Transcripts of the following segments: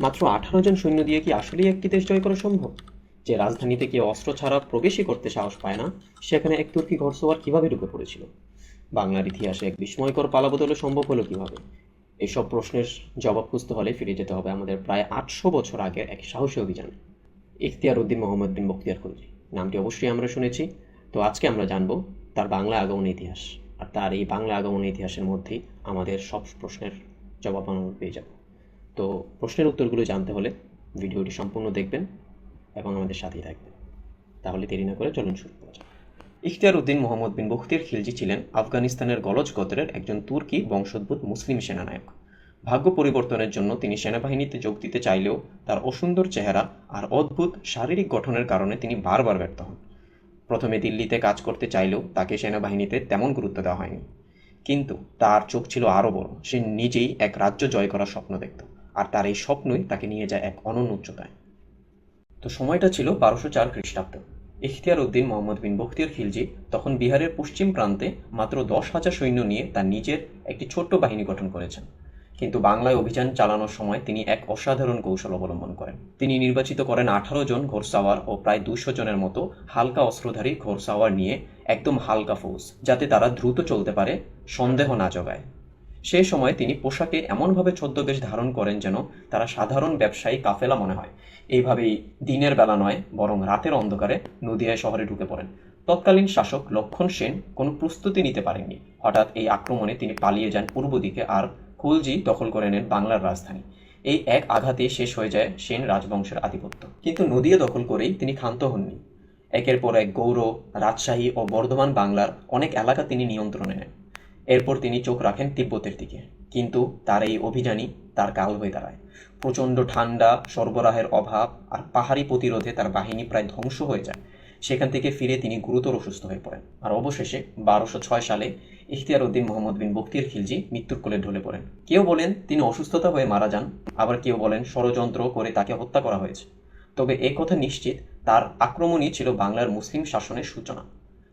মাত্র আঠারো জন সৈন্য দিয়ে কি আসলেই একটি দেশ জয় করা সম্ভব? যে রাজধানীতে কেউ অস্ত্র ছাড়া প্রবেশই করতে সাহস পায় না, সেখানে এক তুর্কি ঘরসোয়ার কীভাবে ঢুকে পড়েছিল? বাংলার ইতিহাসে এক বিস্ময়কর পালাবদলে সম্ভব হলো কীভাবে? এইসব প্রশ্নের জবাব খুঁজতে হলে ফিরে যেতে হবে আমাদের প্রায় আটশো বছর আগের এক সাহসী অভিযান। ইখতিয়ার উদ্দিন মোহাম্মদ বিন বখতিয়ার খলজি, নামটি অবশ্যই আমরা শুনেছি। তো আজকে আমরা জানব তার বাংলা আগমনের ইতিহাস, আর তার এই বাংলা আগমনের ইতিহাসের মধ্যেই আমাদের সব প্রশ্নের জবাব আমরা পেয়ে যাব। তো প্রশ্নের উত্তরগুলো জানতে হলে ভিডিওটি সম্পূর্ণ দেখবেন এবং আমাদের সাথেই থাকবেন। তাহলে দেরি না করে চলুন শুরু করা যাক। ইখতিয়ার উদ্দিন মোহাম্মদ বিন বখতির খিলজি ছিলেন আফগানিস্তানের গলজ গোত্রের একজন তুর্কি বংশোদ্ভূত মুসলিম সেনানায়ক। ভাগ্য পরিবর্তনের জন্য তিনি সেনাবাহিনীতে যোগ দিতে চাইলেও তার অসুন্দর চেহারা আর অদ্ভুত শারীরিক গঠনের কারণে তিনি বারবার ব্যর্থ হন। প্রথমে দিল্লিতে কাজ করতে চাইলেও তাকে সেনাবাহিনীতে তেমন গুরুত্ব দেওয়া হয়নি। কিন্তু তার চোখ ছিল আরও বড়। সে নিজেই এক রাজ্য জয় করার স্বপ্ন দেখত। আর তার এই স্বপ্নই তাকে নিয়ে যায় এক অনন্য উচ্চতায়। তো সময়টা ছিল বারোশো চার খ্রিস্টাব্দ। ইখতিয়ার উদ্দিন মোহাম্মদ বিন বখতিয়ার খিলজি তখন বিহারের পশ্চিম প্রান্তে মাত্র দশ হাজার সৈন্য নিয়ে তার নিজের একটি ছোট্ট বাহিনী গঠন করেছেন। কিন্তু বাংলায় অভিযান চালানোর সময় তিনি এক অসাধারণ কৌশল অবলম্বন করেন। তিনি নির্বাচিত করেন আঠারো জন ঘোড়সাওয়ার ও প্রায় দুশো জনের মতো হালকা অস্ত্রধারী ঘোড়সাওয়ার নিয়ে একদম হালকা ফৌজ, যাতে তারা দ্রুত চলতে পারে, সন্দেহ না জগায়। সেই সময় তিনি পোশাকে এমনভাবে ছদ্মবেশ ধারণ করেন যেন তারা সাধারণ ব্যবসায়ী কাফেলা মনে হয়। এইভাবেই দিনের বেলা নয়, বরং রাতের অন্ধকারে নদিয়ায় শহরে ঢুকে পড়েন। তৎকালীন শাসক লক্ষণ সেন কোনো প্রস্তুতি নিতে পারেননি। হঠাৎ এই আক্রমণে তিনি পালিয়ে যান পূর্ব দিকে আর খুলজি দখল করে নেন বাংলার রাজধানী। এই এক আঘাতে শেষ হয়ে যায় সেন রাজবংশের আধিপত্য। কিন্তু নদিয়া দখল করেই তিনি ক্ষান্ত হননি। একের পর এক গৌড় রাজশাহী ও বর্ধমান বাংলার অনেক এলাকা তিনি নিয়ন্ত্রণে নেন। এরপর তিনি চোখ রাখেন তিব্বতের দিকে। কিন্তু তার এই অভিযানই তার কাল হয়ে দাঁড়ায়। প্রচণ্ড ঠান্ডা সরবরাহের অভাব আর পাহাড়ি প্রতিরোধে তার বাহিনী প্রায় ধ্বংস হয়ে যায়। সেখান থেকে ফিরে তিনি গুরুতর অসুস্থ হয়ে পড়েন। আর অবশেষে বারোশো ছয় সালে ইখতিয়ার উদ্দিন মোহাম্মদ বিন বক্তির খিলজি মৃত্যুর কোলে ঢলে পড়েন। কেউ বলেন তিনি অসুস্থতা হয়ে মারা যান, আবার কেউ বলেন ষড়যন্ত্র করে তাকে হত্যা করা হয়েছে। তবে এ কথা নিশ্চিত, তার আক্রমণই ছিল বাংলার মুসলিম শাসনের সূচনা।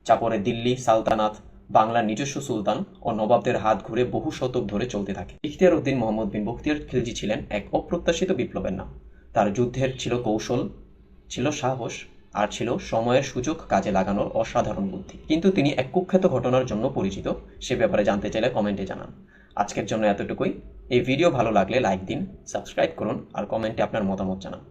চাপরে দিল্লি সালতানাত বাংলার নিজস্ব সুলতান ও নবাবদের হাত ঘুরে বহু শতক ধরে চলতে থাকে। ইখতিয়ার উদ্দিন মোহাম্মদ বিন বখতিয়ার খিলজি ছিলেন এক অপ্রত্যাশিত বিপ্লবের নাম। তার যুদ্ধের ছিল কৌশল, ছিল সাহস, আর ছিল সময়ের সুযোগ কাজে লাগানোর অসাধারণ বুদ্ধি। কিন্তু তিনি এক কুখ্যাত ঘটনার জন্য পরিচিত, সে ব্যাপারে জানতে চাইলে কমেন্টে জানান। আজকের জন্য এতটুকুই। এই ভিডিও ভালো লাগলে লাইক দিন, সাবস্ক্রাইব করুন, আর কমেন্টে আপনার মতামত জানান।